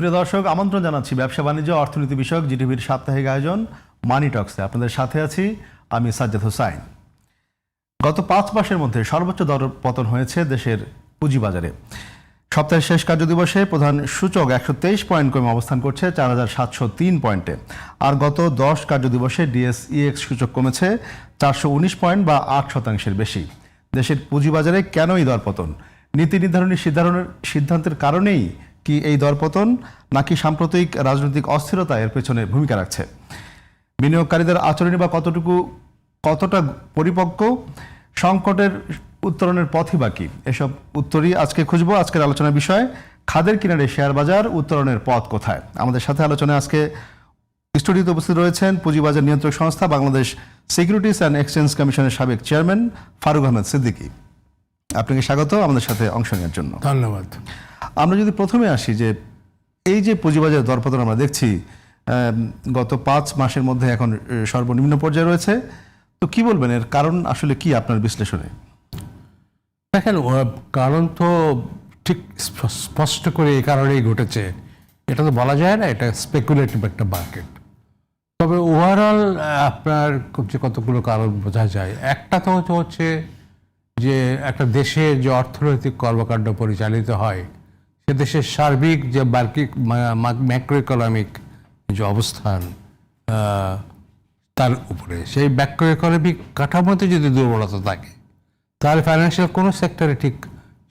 সুপ্রিয় দর্শক, আমন্ত্রণ জানাচ্ছি ব্যবসা বাণিজ্য, অর্থনীতি বিষয়ক জিটিভির সাপ্তাহিক আয়োজন মানি টক্সে। আপনাদের সাথে আছি আমি সাজ্জাদ হোসাইন। গত পাঁচ মাসের মধ্যে সর্বোচ্চ দর পতন হয়েছে দেশের পুঁজিবাজারে। সপ্তাহের শেষ কার্যদিবসে প্রধান সূচক একশো তেইশ পয়েন্ট কমে অবস্থান করছে, চার হাজার সাতশো তিন পয়েন্টে। আর গত দশ কার্যদিবসে ডিএসইএক্স সূচক কমেছে চারশো উনিশ পয়েন্ট বা আট শতাংশের বেশি। দেশের পুঁজিবাজারে কেনই দরপতন? নীতি নির্ধারণী সিদ্ধারণের সিদ্ধান্তের কারণেই কি এই দরপতন নাকি সাম্প্রতিক রাজনৈতিক অস্থিরতা এর পেছনে ভূমিকা রাখছে? বিনিয়োগকারীদের আচরণই বা কতটুকু, কতটা পরিপক্ক, সংকটের উত্তরণের পথই বাকি এসব উত্তরই আজকে খুঁজবো আজকের আলোচনার বিষয়। খাদের কিনারে শেয়ার বাজার, উত্তরণের পথ কোথায়? আমাদের সাথে আলোচনায় আজকে স্টুডিওতে উপস্থিত রয়েছেন পুঁজিবাজার নিয়ন্ত্রক সংস্থা বাংলাদেশ সিকিউরিটিস অ্যান্ড এক্সচেঞ্জ কমিশনের সাবেক চেয়ারম্যান ফারুক আহমেদ সিদ্দিকী। আপনাকে স্বাগত আমাদের সাথে অংশ নেওয়ার জন্য। ধন্যবাদ। আমরা যদি প্রথমে আসি যে এই যে পুঁজিবাজার দরপতন আমরা দেখছি গত পাঁচ মাসের মধ্যে এখন সর্বনিম্ন পর্যায়ে রয়েছে। তো কি বলবেন, এর কারণ আসলে কি আপনার বিশ্লেষণে? দেখেন কারণ তো ঠিক স্প- স্পষ্ট করে এই কারণেই ঘটেছে। এটা তো বলা যায় না, এটা স্পেকুলেটিভ একটা মার্কেট তবে ওভারঅল আপনার যে কতগুলো কারণ বোঝা যায়। একটা তো হচ্ছে যে একটা দেশের যে অর্থনৈতিক কর্মকাণ্ড পরিচালিত হয় দেশের সার্বিক যে বার্কিক ম্যাক্রো ইকোনমিক যে অবস্থান তার উপরে। সেই ম্যাক্রো ইকোনমিক কাঠামোতে যদি দুর্বলতা থাকে, তাহলে ফাইন্যান্সিয়াল কোনো সেক্টরে ঠিক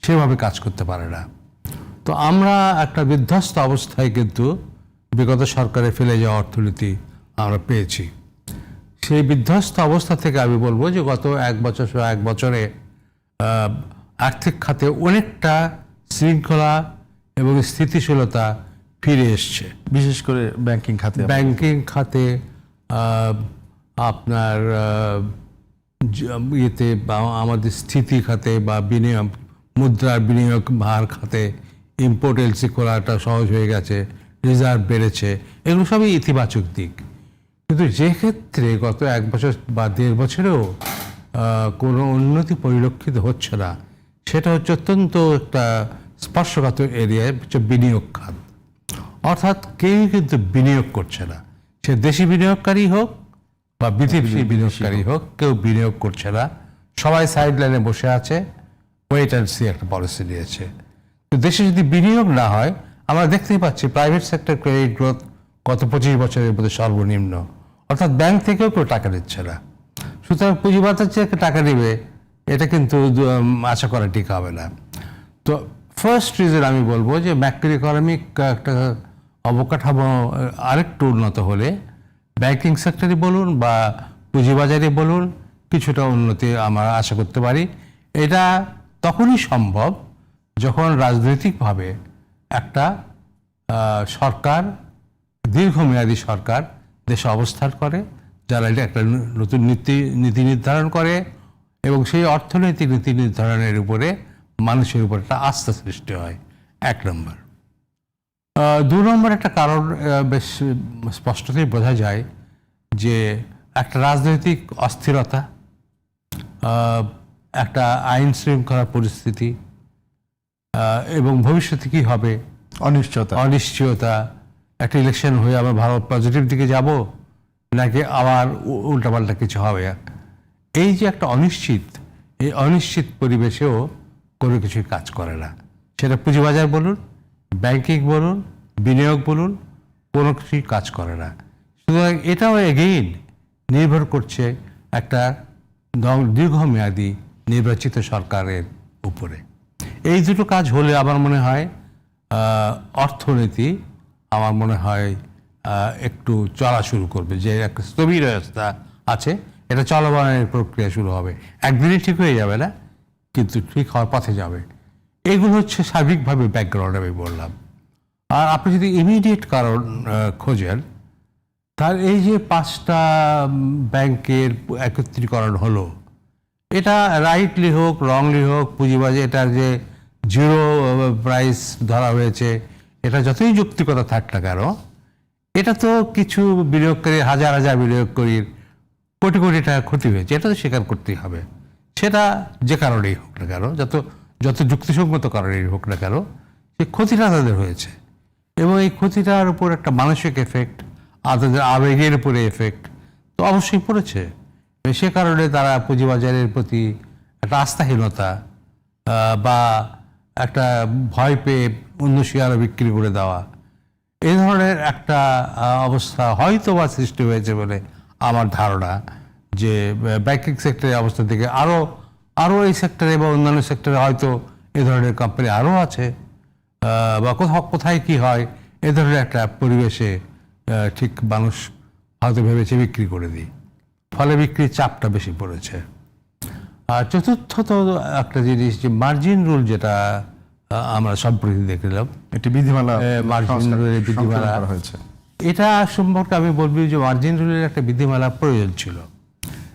সেভাবে কাজ করতে পারে না। তো আমরা একটা বিধ্বস্ত অবস্থায় কিন্তু বিগত সরকারে ফেলে যাওয়া অর্থনীতি আমরা পেয়েছি। সেই বিধ্বস্ত অবস্থা থেকে আমি বলব যে গত এক বছর এক বছরে আর্থিক খাতে অনেকটা শৃঙ্খলা এবং স্থিতিশীলতা ফিরে এসছে। বিশেষ করে ব্যাংকিং খাতে ব্যাংকিং খাতে আপনার ইয়েতে বা আমাদের স্থিতি খাতে বা বিনিয়োগ মুদ্রার বিনিয়োগ ভার খাতে ইম্পোর্ট এলসি করাটা সহজ হয়ে গেছে রিজার্ভ বেড়েছে এগুলো সবই ইতিবাচক দিক। কিন্তু যে ক্ষেত্রে গত এক বছর বা দেড় বছরেও কোনো উন্নতি পরিলক্ষিত হচ্ছে না সেটা হচ্ছে অত্যন্ত একটা স্পর্শকাতর এরিয়ায় হচ্ছে বিনিয়োগ খাত। অর্থাৎ কেউই কিন্তু বিনিয়োগ করছে না। সে দেশি বিনিয়োগকারী হোক বা বিদেশি বিনিয়োগকারী হোক কেউ বিনিয়োগ করছে না। সবাই সাইড লাইনে বসে আছে ওয়েট অ্যান্ড সি একটা পলিসি নিয়েছে। তো দেশে যদি বিনিয়োগ না হয় আমরা দেখতেই পাচ্ছি প্রাইভেট সেক্টর ক্রেডিট গ্রোথ গত পঁচিশ বছরের মধ্যে সর্বনিম্ন। অর্থাৎ ব্যাংক থেকেও কেউ টাকা দিচ্ছে না। সুতরাং পুঁজিবাজার যে টাকা নেবে এটা কিন্তু আশা করা ঠিক হবে না। তো ফার্স্ট রিজন আমি বলব যে ম্যাক্রো ইকোনমিক একটা অবকাঠামো আরেকটু উন্নত হলে ব্যাংকিং সেক্টরে বলুন বা পুঁজিবাজারে বলুন, কিছুটা উন্নতি আমরা আশা করতে পারি। এটা তখনই সম্ভব যখন রাজনৈতিকভাবে একটা সরকার, দীর্ঘমেয়াদী সরকার দেশে অবস্থান করে, যারা এটা একটা নতুন নীতি নীতি নির্ধারণ করে এবং সেই অর্থনৈতিক নীতি নির্ধারণের উপরে মানুষের উপর একটা আস্থা সৃষ্টি হয় এক নম্বর। দু নম্বর একটা কারণ বেশ স্পষ্টতই বোঝা যায় যে একটা রাজনৈতিক অস্থিরতা একটা আইন শৃঙ্খলা পরিস্থিতি এবং ভবিষ্যতে কী হবে? অনিশ্চয়তা। অনিশ্চয়তা। একটা ইলেকশন হয়ে আবার ভারত পজিটিভ দিকে যাব নাকি আবার উল্টাপাল্টা কিছু হবে? এই যে একটা অনিশ্চিত এই অনিশ্চিত পরিবেশেও কোনো কিছুই কাজ করে না। সেটা পুঁজিবাজার বলুন, ব্যাংকিং বলুন, বিনিয়োগ বলুন, কোনো কিছুই কাজ করে না। সুতরাং এটাও এগেইন নির্ভর করছে একটা দীর্ঘমেয়াদী নির্বাচিত সরকারের উপরে। এই দুটো কাজ হলে আমার মনে হয় অর্থনীতি আমার মনে হয় একটু চলা শুরু করবে। যে একটা স্থবির অবস্থা আছে, এটা চলমানের প্রক্রিয়া শুরু হবে। একদিনই ঠিক হয়ে যাবে না। কিন্তু ঠিক হওয়ার পথে যাবে। এগুলো হচ্ছে সার্বিকভাবে ব্যাকগ্রাউন্ড আমি বললাম। আর আপনি যদি ইমিডিয়েট কারণ খোঁজেন, তার এই যে পাঁচটা ব্যাংকের একত্রীকরণ হলো, এটা রাইটলি হোক রংলি হোক, পুঁজিবাজে এটার যে জিরো প্রাইস ধরা হয়েছে, এটা যতই যুক্তিকতা থাক না কেন, এটা তো কিছু বিনিয়োগকারী, হাজার হাজার বিনিয়োগকারীর কোটি কোটি টাকা ক্ষতি হয়েছে, এটা তো স্বীকার করতেই হবে। সেটা যে কারণেই হোক না কেন, যত যত যুক্তিসঙ্গত কারণেই হোক না কেন, সে ক্ষতিটা তাদের হয়েছে। এবং এই ক্ষতিটার উপর একটা মানসিক এফেক্ট আর তাদের আবেগের উপরে এফেক্ট তো অবশ্যই পড়েছে। সে কারণে তারা পুঁজিবাজারের প্রতি একটা আস্থাহীনতা বা একটা ভয় পেয়ে অন্য শেয়ারও বিক্রি করে দেওয়া এই ধরনের একটা অবস্থা হয়তো বা সৃষ্টি হয়েছে বলে আমার ধারণা। যে ব্যাংকিং সেক্টরের অবস্থা থেকে আরও আরও এই সেক্টরে বা অন্যান্য সেক্টরে হয়তো এ ধরনের কোম্পানি আরও আছে বা কোথাও কোথায় কি হয় এ ধরনের একটা পরিবেশে ঠিক মানুষ হয়তো ভেবেছে বিক্রি করে দিই। ফলে বিক্রির চাপটা বেশি পড়েছে। আর চতুর্থত একটা জিনিস যে মার্জিন রুল যেটা আমরা সম্প্রতি দেখলাম একটি বিধিমালা মার্জিন রুলের বিধিমালা। হয়েছে। এটা সম্পর্কে আমি বলবি যে মার্জিন রুলের একটা বিধিমালা প্রয়োজন ছিল।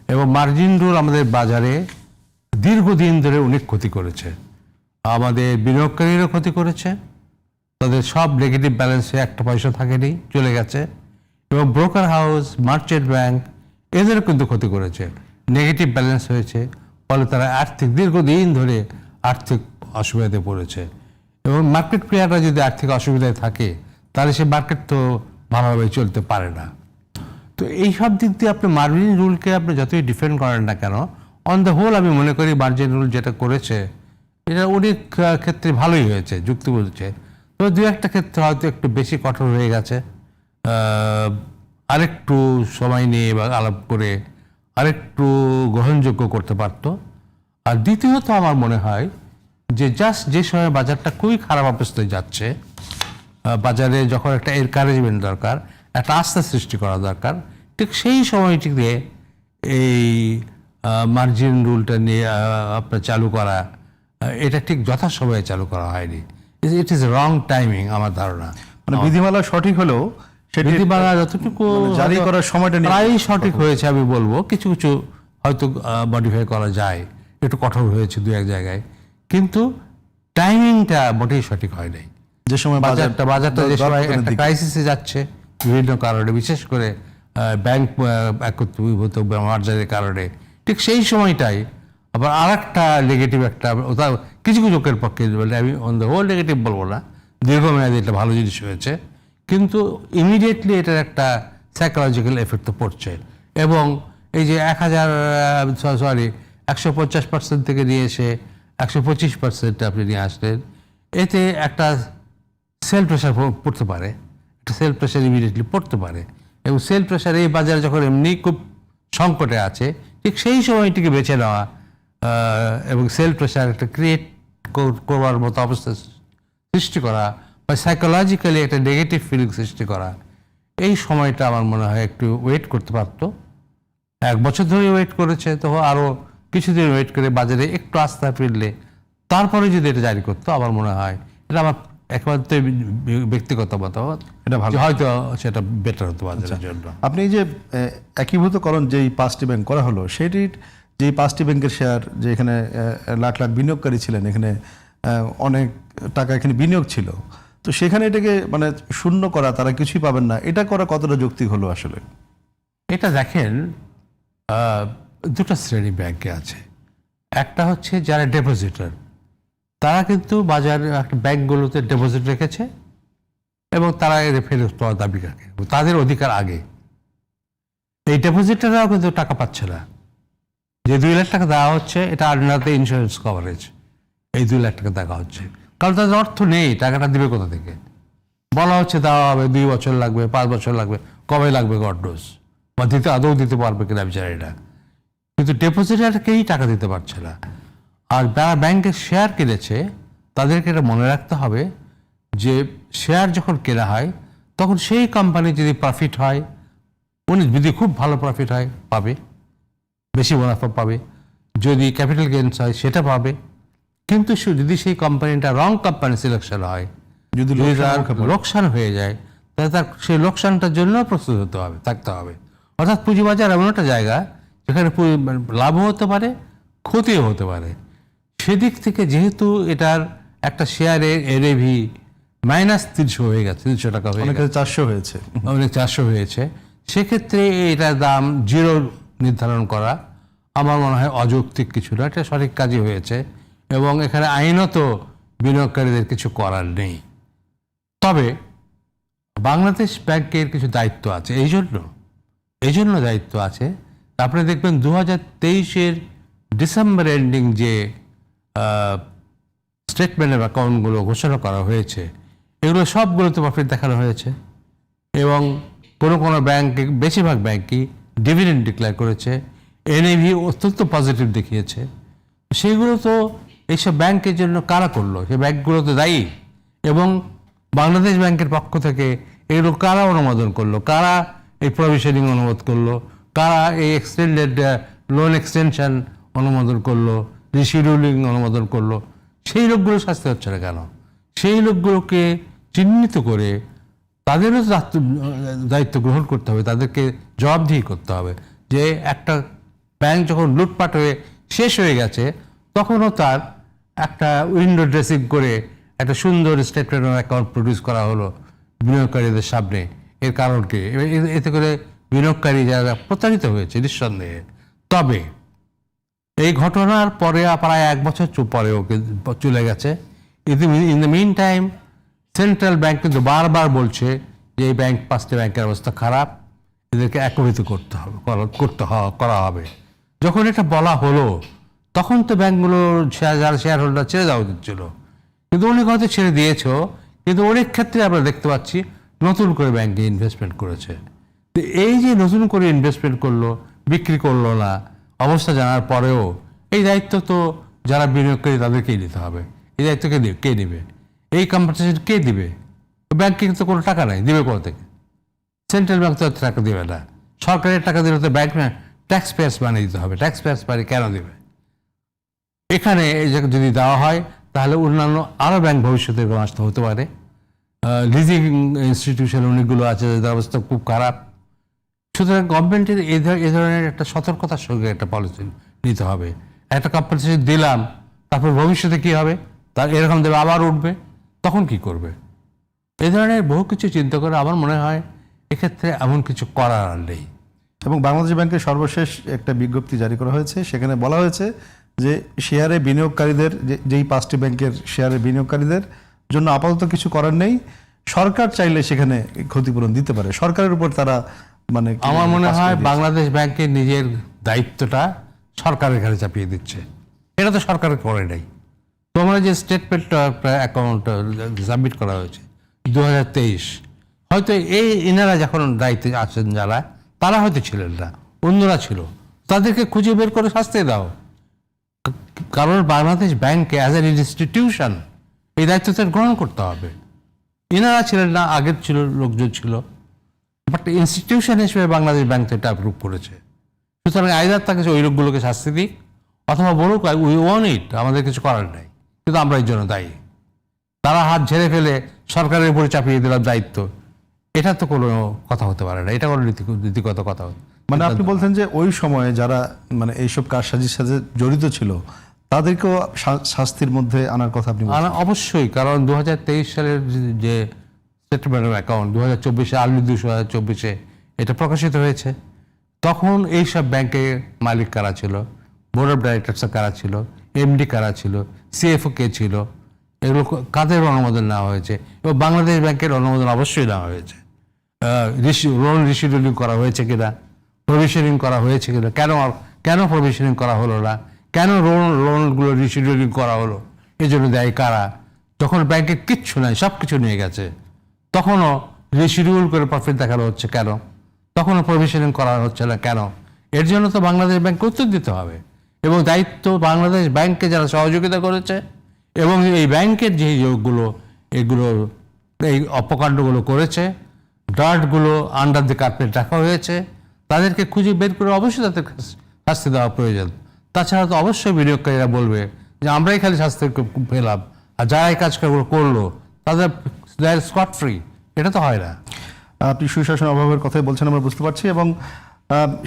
এবং মার্জিন রুল আমাদের বাজারে দীর্ঘদিন ধরে অনেক ক্ষতি করেছে। আমাদের বিনিয়োগকারীরও ক্ষতি করেছে। তাদের সব নেগেটিভ ব্যালেন্সে একটা পয়সা থাকেনি, চলে গেছে। এবং ব্রোকার হাউস মার্চেন্ট ব্যাংক এদেরও কিন্তু ক্ষতি করেছে। নেগেটিভ ব্যালেন্স হয়েছে, ফলে তারা আর্থিক, দীর্ঘদিন ধরে আর্থিক অসুবিধাতে পড়েছে। এবং মার্কেট প্লেয়াররা যদি আর্থিক অসুবিধায় থাকে, তাহলে সে মার্কেট তো ভালোভাবে চলতে পারে না। তো এই সব দিক দিয়ে আপনি মার্জিন রুলকে আপনি যতই ডিফেন্ড করেন না কেন অন দ্য হোল আমি মনে করি মার্জিন রুল যেটা করেছে, এটা অনেক ক্ষেত্রে ভালোই হয়েছে, যুক্তি বলছে তো দু একটা ক্ষেত্রে হয়তো একটু বেশি কঠোর হয়ে গেছে। আরেকটু সময় নিয়ে বা আলাপ করে আরেকটু গ্রহণযোগ্য করতে পারতো। আর দ্বিতীয়ত আমার মনে হয় যে জাস্ট যে সময় বাজারটা খুবই খারাপ অবস্থায় যাচ্ছে বাজারে যখন একটা এনকারেজমেন্ট দরকার একটা আস্থা সৃষ্টি করা দরকার। ঠিক সেই সময়টিতে এই মার্জিন রুলটা নিয়ে আপনার চালু করা এটা ঠিক যথাসময়ে চালু করা হয়নি। ইট ইজ রং টাইমিং আমার ধারণা। মানে বিধিমালা সঠিক হলেও নীতিমালা যতটুকু মানে জারি করার সময়টা প্রায় সঠিক হয়েছে আমি বলব কিছু কিছু হয়তো মডিফাই করা যায়। একটু কঠোর হয়েছে দু এক জায়গায়। কিন্তু টাইমিংটা মোটেই সঠিক হয় নাই যে সময় বাজারটা বাজারটা যে সময় একটা ক্রাইসিসে যাচ্ছে বিভিন্ন কারণে, বিশেষ করে ব্যাংক একত্রীভূত মার্জারের কারণে। ঠিক সেই সময়টাই আবার আর একটা নেগেটিভ একটা, ওটা কিছু কিছু লোকের পক্ষে বলে, আমি অন দ্য হোল নেগেটিভ বলব না, দীর্ঘমেয়াদী এটা ভালো জিনিস হয়েছে। কিন্তু ইমিডিয়েটলি এটার একটা সাইকোলজিক্যাল এফেক্ট তো পড়ছে। এবং এই যে এক হাজার সরি একশো পঞ্চাশ পার্সেন্ট থেকে নিয়ে এসে একশো পঁচিশ পার্সেন্ট আপনি নিয়ে আসলেন, এতে একটা সেল প্রেশার পড়তে পারে। সেল প্রেশার ইমিডিয়েটলি পড়তে পারে। এবং সেল প্রেশার এই বাজার যখন এমনি খুব সংকটে আছে, ঠিক সেই সময়টিকে বেছে নেওয়া এবং সেল প্রেশার একটা ক্রিয়েট করবার মতো অবস্থা সৃষ্টি করা বা সাইকোলজিক্যালি একটা নেগেটিভ ফিলিং সৃষ্টি করা, এই সময়টা আমার মনে হয় একটু ওয়েট করতে পারতো। এক বছর ধরে ওয়েট করেছে, তো আরও কিছুদিন ওয়েট করে বাজারে একটু আস্থা ফিরলে, তারপরে যদি এটা জারি করতো, আমার মনে হয় এটা আমার একমাত্র ব্যক্তিগত মতামত এটা ভালো। হয়তো সেটা বেটার হতো বাজারের জন্য। আপনি যে একীভূতকরণ যেই পাঁচটি ব্যাংক করা হলো সেটির যে পাঁচটি ব্যাংকের শেয়ার যে এখানে লাখ লাখ বিনিয়োগকারী ছিলেন এখানে অনেক টাকা এখানে বিনিয়োগ ছিল তো সেখানে এটাকে মানে শূন্য করা তারা কিছুই পাবেন না এটা করা কতটা যৌক্তিক হলো আসলে? এটা দেখেন দুটো শ্রেণি ব্যাংকে আছে। একটা হচ্ছে যারা ডেপোজিটর তারা কিন্তু বাজারে, একটা ব্যাংকগুলোতে ডেপোজিট রেখেছে এবং তারা এর ফেরত পাওয়ার দাবি রাখে। তাদের অধিকার আগে। এই ডেপোজিটাররাও কিন্তু টাকা পাচ্ছে না। যে দুই লাখ টাকা দেওয়া হচ্ছে, এটা আন্ডারতে ইন্স্যুরেন্স কভারেজ এই দুই লাখ টাকা দেখা হচ্ছে। কারণ তাদের অর্থ নেই, টাকাটা দিবে কোথা থেকে? বলা হচ্ছে দেওয়া হবে, দুই বছর লাগবে, পাঁচ বছর লাগবে, কবে লাগবে গডডোজ বা দিতে, আদৌ দিতে পারবে কিনা বিচারীরা কিন্তু ডেপোজিটারকেই টাকা দিতে পারছে না। আর যারা ব্যাংকের শেয়ার কিনেছে তাদেরকে এটা মনে রাখতে হবে যে শেয়ার যখন কেনা হয় তখন সেই কোম্পানি যদি প্রফিট হয় উনি যদি খুব ভালো প্রফিট হয় পাবে। বেশি মুনাফা পাবে। যদি ক্যাপিটাল গেইনস হয় সেটা পাবে। কিন্তু যদি সেই কোম্পানিটা রং কোম্পানি সিলেকশন হয় যদি। লোকসান হয়ে যায়। তাহলে তার সেই লোকসানটার জন্য প্রস্তুত হতে হবে থাকতে হবে। অর্থাৎ পুঁজিবাজার এমন একটা জায়গা যেখানে মানে লাভও হতে পারে ক্ষতিও হতে পারে। সেদিক থেকে যেহেতু এটার একটা শেয়ারের এনএভি মাইনাস তিনশো হয়ে গেছে তিনশো টাকা হয়ে গেছে। চারশো হয়েছে। অনেক চারশো হয়েছে। সেক্ষেত্রে এটার দাম জিরো নির্ধারণ করা আমার মনে হয় অযৌক্তিক কিছু না এটা সঠিক কাজই হয়েছে এবং এখানে আইনত বিনিয়োগকারীদের কিছু করার নেই। তবে বাংলাদেশ ব্যাংকের কিছু দায়িত্ব আছে এই জন্য এই জন্য দায়িত্ব আছে। আপনি দেখবেন দু হাজার তেইশের ডিসেম্বর এন্ডিং যে স্টেটমেন্টের অ্যাকাউন্টগুলো ঘোষণা করা হয়েছে। এগুলো সবগুলোতে প্রফিট দেখানো হয়েছে। এবং কোনো কোনো ব্যাংক বেশিরভাগ ব্যাংকই ডিভিডেন্ড ডিক্লেয়ার করেছে। এনএভি অত্যন্ত পজিটিভ দেখিয়েছে। সেগুলো তো এইসব ব্যাংকের জন্য কারা করল? সে ব্যাংকগুলো তো দায়ী। এবং বাংলাদেশ ব্যাংকের পক্ষ থেকে এগুলো কারা অনুমোদন করল? কারা এই প্রভিশনিং অনুমোদ করল? কারা এই এক্সটেন্ডেড লোন এক্সটেনশন অনুমোদন করল? রিশিডিউলিং অনুমোদন করল। সেই লোকগুলো শাস্তি হচ্ছে না কেন? সেই লোকগুলোকে চিহ্নিত করে তাদেরও দায়িত্ব গ্রহণ করতে হবে, তাদেরকে জবাবদিহি করতে হবে যে একটা ব্যাংক যখন লুটপাট হয়ে শেষ হয়ে গেছে, তখনও তার একটা উইন্ডো ড্রেসিং করে একটা সুন্দর স্টেটমেন্ট অ্যাকাউন্ট প্রডিউস করা হলো বিনিয়োগকারীদের সামনে। এর কারণ কি? এতে করে বিনিয়োগকারী যারা প্রতারিত হয়েছে, নিঃসন্দেহে। তবে এই ঘটনার পরে প্রায় এক বছর পরে ওকে চলে গেছে। In the mean time central bank কিন্তু বারবার বলছে যে এই ব্যাংক পাঁচটি ব্যাংকের অবস্থা খারাপ। এদেরকে একত্রিত করতে হবে, করা- করতে করা হবে। যখন এটা বলা হলো, তখন তো ব্যাংকগুলোর শেয়ার যারা শেয়ার হোল্ডার ছেড়ে দেওয়া উচিত ছিল কিন্তু অনেক হয়তো ছেড়ে দিয়েছ কিন্তু অনেক ক্ষেত্রে আমরা দেখতে পাচ্ছি নতুন করে ব্যাংকে ইনভেস্টমেন্ট করেছে। তো এই যে নতুন করে ইনভেস্টমেন্ট করল, বিক্রি করল না অবস্থা জানার পরেও এই দায়িত্ব তো যারা বিনিয়োগকারী তাদেরকেই নিতে হবে। এই দায়িত্ব কে কে নেবে এই কম্পানসেশন কে দিবে? ব্যাংকে তো কোনো টাকা নাই, দেবে কোথা থেকে? সেন্ট্রাল ব্যাংক তো টাকা দেবে না। সরকারের টাকা দিলে তো ব্যাংক ট্যাক্স পেয়ার্স বানিয়ে দিতে হবে। ট্যাক্স পেয়ার্স বানি কেন দেবে? এখানে এই যে যদি দেওয়া হয়, তাহলে অন্যান্য আরও ব্যাংক ভবিষ্যতে আসতে হতে পারে। লিজিং ইনস্টিটিউশন অনেকগুলো আছে, যাদের অবস্থা খুব খারাপ। সুতরাং গভর্নমেন্টের এই ধরনের একটা সতর্কতার সঙ্গে একটা পলিসি নিতে হবে। একটা কম্পানসেশন দিলাম, তারপর ভবিষ্যতে কি হবে? তার এরকম দেবে, আবার উঠবে, তখন কি করবে? এই ধরনের বহু কিছু চিন্তা করে আমার মনে হয় এক্ষেত্রে এমন কিছু করার আর নেই। এবং বাংলাদেশ ব্যাংকের সর্বশেষ একটা বিজ্ঞপ্তি জারি করা হয়েছে, সেখানে বলা হয়েছে যে শেয়ারে বিনিয়োগকারীদের যেই পাঁচটি ব্যাংকের শেয়ারে বিনিয়োগকারীদের জন্য আপাতত কিছু করার নেই। সরকার চাইলে সেখানে ক্ষতিপূরণ দিতে পারে। সরকারের উপর তারা মানে আমার মনে হয় বাংলাদেশ ব্যাংকের নিজের দায়িত্বটা সরকারের ঘাড়ে চাপিয়ে দিচ্ছে। এটা তো সরকার করে নাই। তোমরা যে স্টেটমেন্ট অ্যাকাউন্ট সাবমিট করা হয়েছে দু হাজার তেইশ হয়তো এই এনারা যখন দায়িত্বে আছেন যারা তারা হয়তো ছিলেন না অন্যরা ছিল। তাদেরকে খুঁজে বের করে শাস্তি দাও। কারণ বাংলাদেশ ব্যাংকে অ্যাজ এন ইনস্টিটিউশন এই দায়িত্বটা গ্রহণ করতে হবে। এনারা ছিলেন না আগের ছিল লোকজন ছিল। বাট ইনস্টিটিউশন হিসেবে বাংলাদেশ ব্যাংক এটা অ্যাপ্রুভ করেছে। সুতরাং আইদার তাকে ওই লোকগুলোকে শাস্তি দিক অথবা বলুক উই ওয়ান ইট আমাদের কিছু করার নাই। কিন্তু আমরা এই জন্য দায়ী। তারা হাত ঝেড়ে ফেলে সরকারের উপরে চাপিয়ে দিলাম দায়িত্ব। এটা তো কোনো কথা হতে পারে না এটা কোনো নীতি নীতিগত কথা মানে আপনি বলছেন যে ওই সময়ে যারা মানে এইসব কারসাজির সাথে জড়িত ছিল তাদেরকেও শাস্তির মধ্যে আনার কথা আপনি। অবশ্যই কারণ দু হাজার তেইশ সালের যে সেটেলমেন্ট অ্যাকাউন্ট দু হাজার চব্বিশে আর্লি দুশো হাজার চব্বিশে, এটা প্রকাশিত হয়েছে। তখন এইসব ব্যাংকের মালিক কারা ছিল? বোর্ড অফ ডাইরেক্টরস কারা ছিল? এমডি কারা ছিল? সিএফও কে ছিল? এগুলো কাদের অনুমোদন নেওয়া হয়েছে? এবং বাংলাদেশ ব্যাংকের অনুমোদন অবশ্যই নেওয়া হয়েছে। লোন রিসিডিউলিং করা হয়েছে কিনা? প্রভিশনিং করা হয়েছে কিনা? কেন কেন প্রভিশনিং করা হলো না? কেন লোন লোনগুলো রিসিডিউলিং করা হলো? এই জন্য দেয় কারা? যখন ব্যাংকে কিচ্ছু নাই সব কিছু নিয়ে গেছে। তখনও রিসিডিউল করে প্রফিট দেখানো হচ্ছে কেন? তখনও প্রভিশনিং করা হচ্ছে না কেন? এর জন্য তো বাংলাদেশ ব্যাংককে উত্তর দিতে হবে। এবং দায়িত্ব বাংলাদেশ ব্যাংককে যারা সহযোগিতা করেছে এবং এই ব্যাংকের যে যোগগুলো, এগুলো, এই অপকাণ্ডগুলো করেছে ডার্টগুলো আন্ডার দি কার্পেট রাখা হয়েছে, তাদেরকে খুঁজে বের করে অবশ্যই তাদের শাস- শাস্তি দেওয়া প্রয়োজন। তাছাড়া তো অবশ্যই বিনিয়োগকারীরা বলবে যে আমরাই খালি শাস্তি পেলাম। আর যারা এই কাজগুলো করল, তাদের স্কট ফ্রি এটা তো হয় না। আপনি সুশাসন অভাবের কথাই বলছেন, আমরা বুঝতে পারছি এবং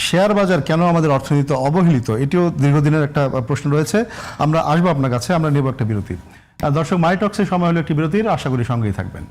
শেয়ার বাজার কেন আমাদের অর্থনীতি অবহেলিত? এটিও দীর্ঘদিনের একটা প্রশ্ন রয়েছে। আমরা আসব আপনার কাছে, আমরা নেব একটা বিরতি। দর্শক মাইটক্সের সময় হলো একটি বিরতির, আশা করি সঙ্গেই থাকবেন।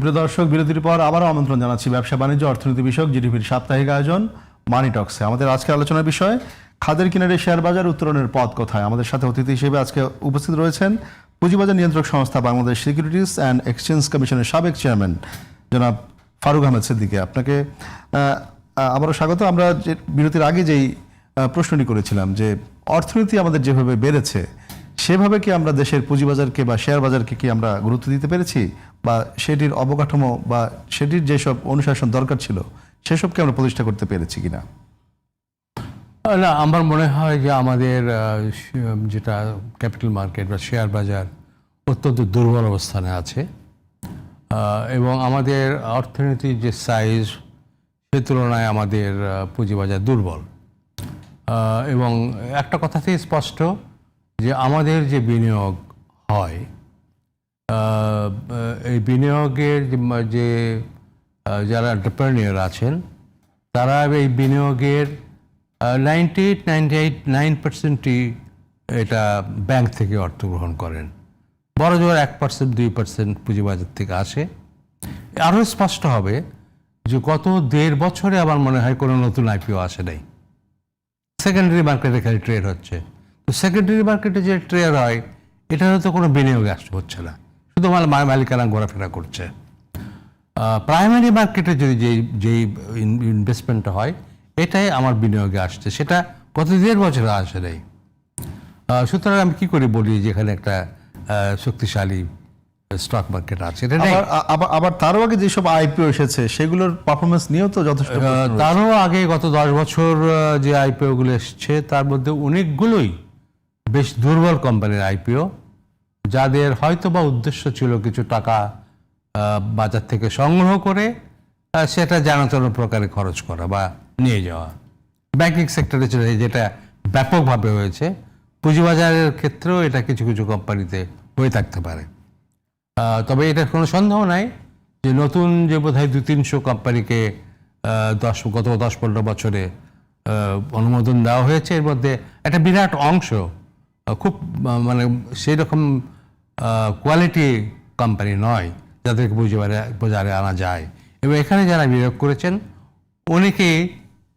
সুপ্রিয় দর্শক, বিরতির পর আবারও আমন্ত্রণ জানাচ্ছি ব্যবসা বাণিজ্য, অর্থনীতি বিষয়ক, জিডিপির সাপ্তাহিক আয়োজন, মানি টক্সে। আমাদের আজকের আলোচনার বিষয়, খাদের কিনারে শেয়ার বাজার উত্তরণের পথ কোথায়? আমাদের সাথে অতিথি হিসেবে আজকে উপস্থিত রয়েছেন পুঁজিবাজার নিয়ন্ত্রক সংস্থা বাংলাদেশ সিকিউরিটিজ অ্যান্ড এক্সচেঞ্জ কমিশনের সাবেক চেয়ারম্যান, জনাব ফারুক আহমেদ সিদ্দিকে। আপনাকে আবারও স্বাগত। আমরা যে বিরতির আগে যেই প্রশ্নটি করেছিলাম যে অর্থনীতি আমাদের যেভাবে বেড়েছে সেভাবে কি আমরা দেশের পুঁজিবাজারকে বা শেয়ার বাজারকে কি আমরা গুরুত্ব দিতে পেরেছি? বা সেটির অবকাঠামো বা সেটির যেসব অনুশাসন দরকার ছিল, সেসবকে আমরা প্রতিষ্ঠা করতে পেরেছি কিনা? না, আমার মনে হয় যে আমাদের যেটা ক্যাপিটাল মার্কেট বা শেয়ার বাজার অত্যন্ত দুর্বল অবস্থানে আছে। এবং আমাদের অর্থনীতির যে সাইজ সে তুলনায় আমাদের পুঁজিবাজার দুর্বল। এবং একটা কথাতেই স্পষ্ট যে আমাদের যে বিনিয়োগ হয় এই বিনিয়োগের যে যারা এন্টারপ্রেনিয়র আছেন, তারা এই বিনিয়োগের ninety eight ninety eight nine পার্সেন্টই এটা ব্যাংক থেকে অর্থ গ্রহণ করেন। বড় জোর এক পার্সেন্ট দুই পার্সেন্ট পুঁজিবাজার থেকে আসে। আরও স্পষ্ট হবে যে গত দেড় বছরে আমার মনে হয় কোনো নতুন আইপিও আসে নাই। সেকেন্ডারি মার্কেটে খালি ট্রেড হচ্ছে। তো সেকেন্ডারি মার্কেটে যে ট্রেড হয় এটাতে তো কোনো বিনিয়োগ আসতে হচ্ছে না। শুধু মাল মা- মালিকানা ঘোরাফেরা করছে। প্রাইমারি মার্কেটে যদি যেই যেই ইনভেস্টমেন্টটা হয় এটাই আমার বিনিয়োগে আসছে। সেটা গত দেড় বছরে আসে নেই। সুতরাং আমি কি করে বলি যে এখানে একটা শক্তিশালী স্টক মার্কেট আছে? এটা আবার আবার তারও আগে যেসব আইপিও এসেছে সেগুলোর পারফরমেন্স নিয়েও তো যথেষ্ট তারও আগে গত দশ বছর যে আইপিওগুলো এসছে তার মধ্যে অনেকগুলোই বেশ দুর্বল কোম্পানির আইপিও, যাদের হয়তো বা উদ্দেশ্য ছিল কিছু টাকা বাজার থেকে সংগ্রহ করে সেটা জানাতন প্রকারে খরচ করা বা নিয়ে যাওয়া। ব্যাংকিং সেক্টরে ছিল যেটা ব্যাপকভাবে হয়েছে, পুঁজিবাজারের ক্ষেত্রেও এটা কিছু কিছু কোম্পানিতে হয়ে থাকতে পারে। তবে এটার কোনো সন্দেহ নাই যে নতুন যে বোধহয় দু তিনশো কোম্পানিকে দশ, গত দশ পনেরো বছরে অনুমোদন দেওয়া হয়েছে। এর মধ্যে একটা বিরাট অংশ খুব মানে সেই রকম কোয়ালিটি কোম্পানি নয় যাদেরকে বুঝবারে বাজারে আনা যায়। এবং এখানে যারা বিনিয়োগ করেছেন অনেকেই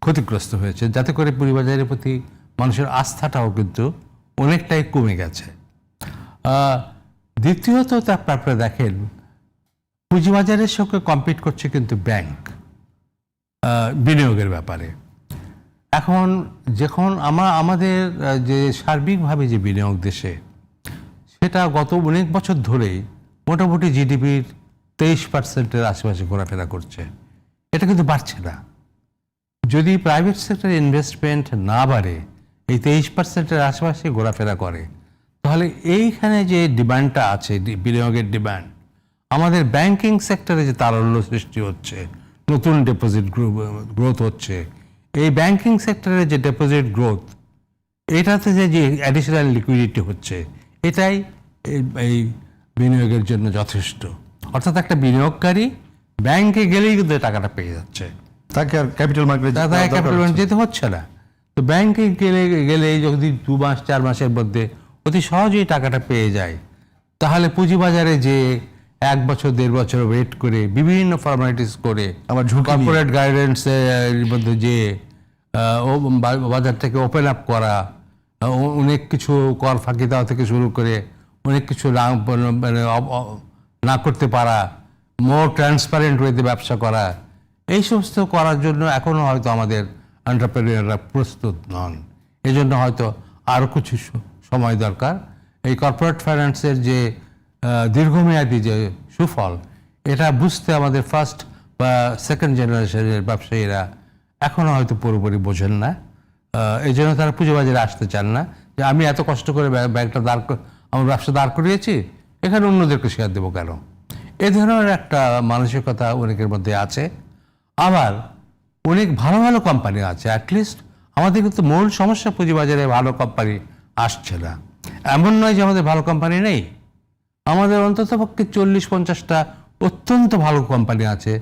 ক্ষতিগ্রস্ত হয়েছে। যাতে করে পুঁজিবাজারের প্রতি মানুষের আস্থাটাও কিন্তু অনেকটাই কমে গেছে। দ্বিতীয়ত আপনারা দেখেন, পুঁজিবাজারের সঙ্গে কম্পিট করছে কিন্তু ব্যাংক বিনিয়োগের ব্যাপারে। এখন যখন আমরা আমাদের যে সার্বিকভাবে যে বিনিয়োগ দেশে, সেটা গত অনেক বছর ধরেই মোটামুটি জিডিপির তেইশ পার্সেন্টের আশেপাশে ঘোরাফেরা করছে। এটা কিন্তু বাড়ছে না। যদি প্রাইভেট সেক্টর ইনভেস্টমেন্ট না বাড়ে, এই তেইশ পার্সেন্টের আশেপাশে ঘোরাফেরা করে, তাহলে এইখানে যে ডিমান্ডটা আছে বিনিয়োগের ডিমান্ড, আমাদের ব্যাংকিং সেক্টরে যে তারল্য সৃষ্টি হচ্ছে, নতুন ডিপোজিট গ্রোথ হচ্ছে এই ব্যাংকিং সেক্টরে যে ডিপোজিট গ্রোথ এটাতে যে যে অ্যাডিশনাল লিকুইডিটি হচ্ছে এটাই এই- বিনিয়োগের জন্য যথেষ্ট। অর্থাৎ একটা বিনিয়োগকারী ব্যাংকে গেলেই কিন্তু টাকাটা পেয়ে যাচ্ছে। তাকে আর ক্যাপিটাল মার্কেটে ক্যাপিটাল যেতে হচ্ছে না। তো ব্যাংকে গেলে গেলে যদি দু মাস চার মাসের মধ্যে অতি সহজেই টাকাটা পেয়ে যায় তাহলে পুঁজিবাজারে যে এক বছর দেড় বছর ওয়েট করে বিভিন্ন ফর্মালিটিস করে আবার কর্পোরেট গাইডেন্স এর মধ্যে যে ও বা- বাজারটাকে ওপেন আপ করা অনেক কিছু কর ফাঁকি দেওয়া থেকে শুরু করে অনেক কিছু না মানে অ- অ- না করতে পারা মোর ট্রান্সপারেন্ট ওয়েতে ব্যবসা করা এই সমস্ত করার জন্য এখনও হয়তো আমাদের এন্টারপ্রেনিয়াররা প্রস্তুত নন। এই জন্য হয়তো আরও কিছু সময় দরকার। এই কর্পোরেট ফাইন্যান্সের যে দীর্ঘমেয়াদী যে সুফল, এটা বুঝতে আমাদের ফার্স্ট বা সেকেন্ড জেনারেশনের ব্যবসায়ীরা এখনও হয়তো পুরোপুরি বোঝেন না। এই জন্য তারা পুঁজিবাজারে আসতে চান না যে আমি এত কষ্ট করে ব্যাগটা দাঁড় আমার ব্যবসা দাঁড় করিয়েছি, এখানে অন্যদেরকে শেয়ার দেবো কেন? এ ধরনের একটা মানসিকতা অনেকের মধ্যে আছে। আবার অনেক ভালো ভালো কোম্পানি আছে অ্যাটলিস্ট আমাদের কিন্তু মূল সমস্যা পুঁজিবাজারে ভালো কোম্পানি আসছে না। এমন নয় যে আমাদের ভালো কোম্পানি নেই। আমাদের অন্তত পক্ষে চল্লিশ পঞ্চাশটা অত্যন্ত ভালো কোম্পানি আছে,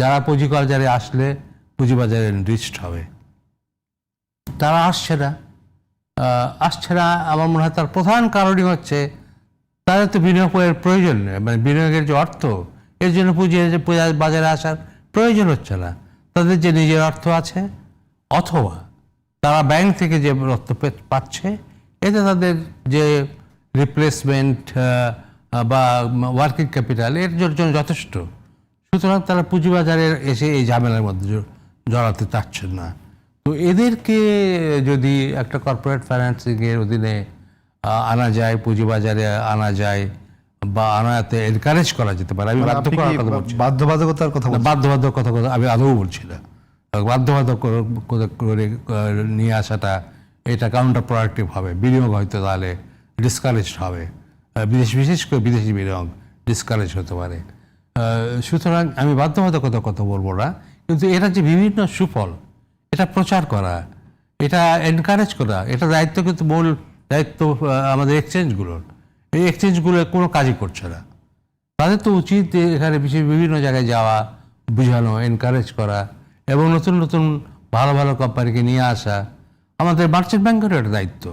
যারা পুঁজিবাজারে আসলে পুঁজিবাজারে রিস্ট হবে। তারা আসছে না। আসছে না, আমার মনে হয় তার প্রধান কারণই হচ্ছে তাদের তো বিনিয়োগের প্রয়োজন নেই। মানে বিনিয়োগের যে অর্থ, এর জন্য পুঁজি বাজারে আসার প্রয়োজন হচ্ছে না। তাদের যে নিজের অর্থ আছে, অথবা তারা ব্যাংক থেকে যে অর্থ পাচ্ছে, এতে তাদের যে রিপ্লেসমেন্ট বা ওয়ার্কিং ক্যাপিটাল এর জন্য যথেষ্ট। সুতরাং তারা পুঁজিবাজারে এসে এই ঝামেলার মধ্যে জড়াতে চাচ্ছেন না। তো এদেরকে যদি একটা কর্পোরেট ফাইন্যান্সিংয়ের অধীনে আনা যায় পুঁজিবাজারে আনা যায় বা আনাতে এনকারেজ করা যেতে পারে আমি মানে বাধ্য করার কথা বলছি। বাধ্যবাধকতার কথা বাধ্যবাধক কথা কথা আমি আদৌ বলছি না। বাধ্যবাধক করে- নিয়ে আসাটা এটা কাউন্টার প্রোডাক্টিভ হবে বিনিয়োগ হয়তো তাহলে ডিসকারেজ হবে। বিদেশ, বিশেষ করে বিদেশি বিনিয়োগ ডিসকারেজ হতে পারে। সুতরাং আমি বাধ্যবাধকতার কথা বলব না, কিন্তু এটা যে বিভিন্ন সুফল, এটা প্রচার করা, এটা এনকারেজ করা, এটা দায়িত্ব কিন্তু মূল দায়িত্ব আমাদের এক্সচেঞ্জগুলোর এই এক্সচেঞ্জগুলো কোনো কাজই করছে না। তাদের তো উচিত এখানে বিশেষ বিভিন্ন জায়গায় যাওয়া, বোঝানো এনকারেজ করা এবং নতুন নতুন ভালো ভালো কোম্পানিকে নিয়ে আসা। আমাদের মার্চেন্ট ব্যাংকেরও একটা দায়িত্ব।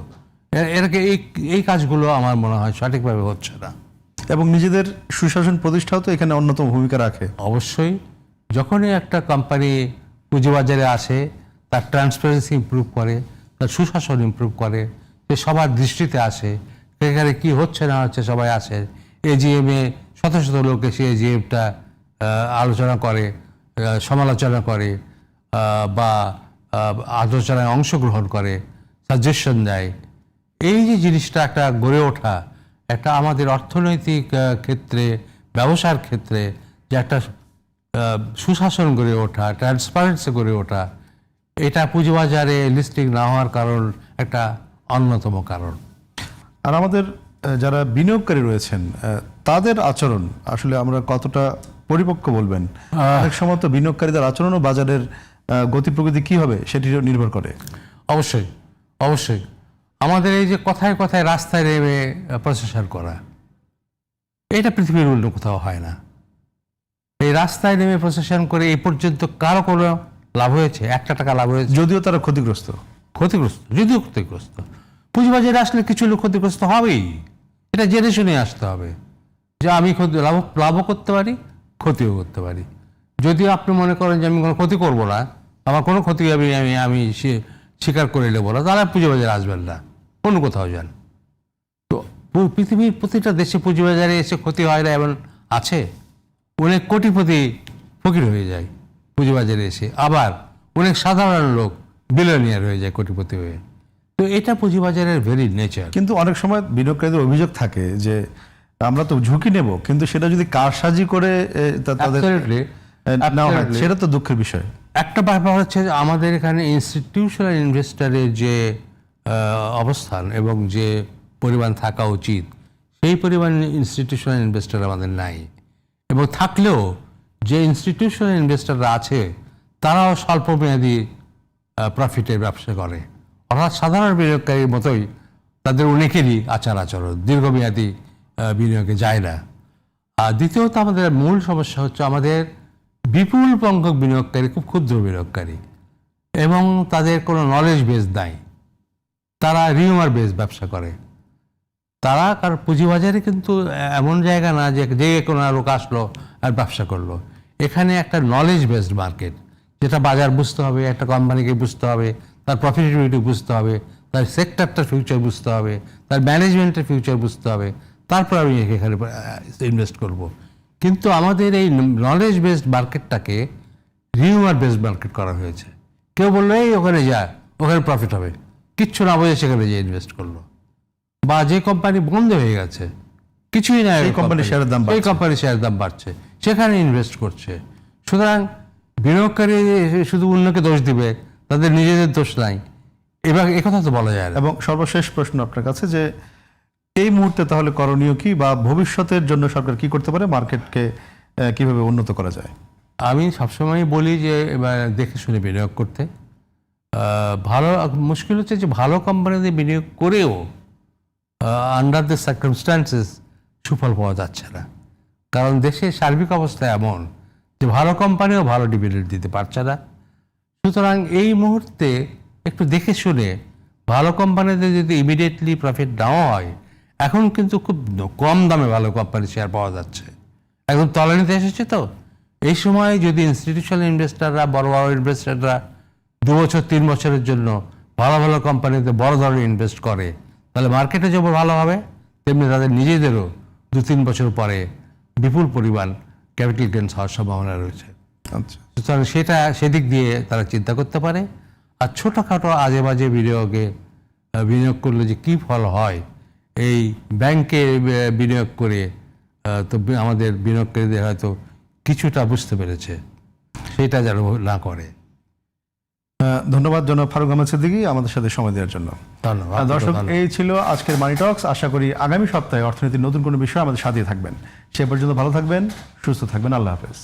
এটাকে এই এই কাজগুলো আমার মনে হয় সঠিকভাবে হচ্ছে না। এবং নিজেদের সুশাসন প্রতিষ্ঠাও তো এখানে অন্যতম ভূমিকা রাখে। অবশ্যই যখনই একটা কোম্পানি পুঁজিবাজারে আসে তার ট্রান্সপারেন্সি ইমপ্রুভ করে তার সুশাসন ইমপ্রুভ করে সে সবার দৃষ্টিতে আসে সেখানে কি হচ্ছে না হচ্ছে সবাই আসে এজিএমে শত শত লোক এসে এজিএমটা আলোচনা করে সমালোচনা করে বা আলোচনায় অংশগ্রহণ করে সাজেশন দেয়। এই যে জিনিসটা একটা গড়ে ওঠা একটা আমাদের অর্থনৈতিক ক্ষেত্রে ব্যবসার ক্ষেত্রে যে একটা সুশাসন গড়ে ওঠা ট্রান্সপারেন্সি গড়ে ওঠা এটা পুঁজিবাজারে লিস্টিং না হওয়ার কারণ একটা অন্যতম কারণ। আর আমাদের যারা বিনিয়োগকারী রয়েছেন তাদের আচরণ আসলে আমরা কতটা পরিপক্ক বলবেন? অনেক সময় তো বিনিয়োগকারীদের আচরণও বাজারের গতি প্রকৃতি কী হবে সেটিও নির্ভর করে। অবশ্যই অবশ্যই। আমাদের এই যে কথায় কথায় রাস্তায় নেমে প্রসেসর করা এটা পৃথিবীর অন্য কোথাও হয় না। এই রাস্তায় নেমে প্রসেসন করে এই পর্যন্ত কারও কোনো লাভ হয়েছে? একটা টাকা লাভ হয়েছে? যদিও তারা ক্ষতিগ্রস্ত। ক্ষতিগ্রস্ত? যদিও ক্ষতিগ্রস্ত। পুঁজিবাজারে আসলে কিছু লোক ক্ষতিগ্রস্ত হবেই। এটা জেনে শুনে আসতে হবে যে আমি ক্ষতি লাভ লাভও করতে পারি ক্ষতিও করতে পারি। যদি আপনি মনে করেন যে আমি কোনো ক্ষতি করব না আমার কোনো ক্ষতি আমি আমি আমি স্বী- স্বীকার করে নেব না তাহলে পুঁজিবাজারে আসবেন না। অন্য কোথাও যান। তো পৃথিবীর প্রতিটা দেশে পুঁজিবাজারে এসে ক্ষতি হয় না এমন আছে? অনেক কোটিপতি ফকির হয়ে যায় পুঁজিবাজারে এসে। আবার অনেক সাধারণ লোক বিলিয়নিয়ার হয়ে যায় কোটিপতি হয়ে। তো এটা পুঁজিবাজারের ভেরি নেচার কিন্তু অনেক সময় বিনিয়োগকারীদের অভিযোগ থাকে যে আমরা তো ঝুঁকি নেব কিন্তু সেটা যদি কারসাজি করে তাদের. সেটা তো দুঃখের বিষয়। একটা ব্যাপার হচ্ছে আমাদের এখানে ইনস্টিটিউশনাল ইনভেস্টারের যে অবস্থান এবং যে পরিমাণ থাকা উচিত, সেই পরিমাণ ইনস্টিটিউশনাল ইনভেস্টার আমাদের নাই। এবং থাকলেও যে ইনস্টিটিউশনাল ইনভেস্টাররা আছে, তারাও স্বল্প স্বল্পমেয়াদী প্রফিটের ব্যবসা করে। অর্থাৎ সাধারণ বিনিয়োগকারীর মতোই তাদের অনেকেরই আচার আচরণ দীর্ঘমেয়াদী বিনিয়োগে যায় না। আর দ্বিতীয়ত আমাদের মূল সমস্যা হচ্ছে আমাদের বিপুল সংখ্যক বিনিয়োগকারী, খুব ক্ষুদ্র বিনিয়োগকারী এবং তাদের কোনো নলেজ বেস নাই। তারা রিউমার বেস ব্যবসা করে। তারা কার পুঁজিবাজারে কিন্তু এমন জায়গা না যে যে কোনো লোক আসলো আর ব্যবসা করল। এখানে একটা নলেজ বেসড মার্কেট যেটা বাজার বুঝতে হবে, একটা কোম্পানিকে বুঝতে হবে, তার প্রফিটেবিলিটি বুঝতে হবে, তার সেক্টরটার ফিউচার বুঝতে হবে, তার ম্যানেজমেন্টের ফিউচার বুঝতে হবে। তারপর আমি এখানে ইনভেস্ট করব। কিন্তু আমাদের এই নলেজ বেসড মার্কেটটাকে রিউমার বেসড মার্কেট করা হয়েছে। কেউ বলল, এই ওখানে যা, ওখানে প্রফিট হবে। কিচ্ছু না বোঝে সেখানে যে ইনভেস্ট করল। বা যে কোম্পানি বন্ধ হয়ে গেছে কিছুই না সেই কোম্পানির শেয়ারের দাম এই কোম্পানির শেয়ারের দাম বাড়ছে। সেখানে ইনভেস্ট করছে। সুতরাং বিনিয়োগকারী শুধু অন্যকে দোষ দিবে তাদের নিজেদের দোষ নাই। এবার একথা তো বলা যায় এবং সর্বশেষ প্রশ্ন আপনার কাছে যে এই মুহূর্তে তাহলে করণীয় কি বা ভবিষ্যতের জন্য সরকার কি করতে পারে মার্কেটকে কীভাবে উন্নত করা যায়? আমি সবসময় বলি যে এবার দেখে শুনে বিনিয়োগ করতে। ভালো, মুশকিল হচ্ছে যে ভালো কোম্পানিতে বিনিয়োগ করেও আন্ডার দ্য সার্কামস্টান্সেস সুফল পাওয়া যাচ্ছে না। কারণ দেশের সার্বিক অবস্থা এমন যে ভালো কোম্পানিও ভালো ডিভিডেন্ড দিতে পারছে না। সুতরাং এই মুহূর্তে একটু দেখে শুনে ভালো কোম্পানিতে যদি ইমিডিয়েটলি প্রফিট নাও হয়, এখন কিন্তু খুব কম দামে ভালো কোম্পানি শেয়ার পাওয়া যাচ্ছে। একদম তলানিতে এসেছে তো। এই সময় যদি ইনস্টিটিউশনাল ইনভেস্টাররা বড় বড় ইনভেস্টাররা দু বছর তিন বছরের জন্য ভালো ভালো কোম্পানিতে বড় ধরনের ইনভেস্ট করে। তাহলে মার্কেটে যেমন ভালো হবে তেমনি তাদের নিজেদেরও দু তিন বছর পরে বিপুল পরিমাণ ক্যাপিটাল গেন্স হওয়ার সম্ভাবনা রয়েছে। আচ্ছা। সুতরাং সেটা সেদিক দিয়ে তারা চিন্তা করতে পারে। আর ছোটোখাটো আজে বাজে বিনিয়োগে বিনিয়োগ করলে যে কী ফল হয় এই ব্যাংকে বিনিয়োগ করে তো আমাদের বিনিয়োগকারীদের হয়তো কিছুটা বুঝতে পেরেছে। সেটা যেন না করে। ধন্যবাদ জনাব ফারুক আহমেদ সিদ্দিকী আমাদের সাথে সময় দেওয়ার জন্য। ধন্যবাদ দর্শক এই ছিল আজকের মানি টক্স আশা করি আগামী সপ্তাহে অর্থনীতির নতুন কোনো বিষয় আমাদের সাথে থাকবেন। সে পর্যন্ত ভালো থাকবেন সুস্থ থাকবেন। আল্লাহ হাফেজ।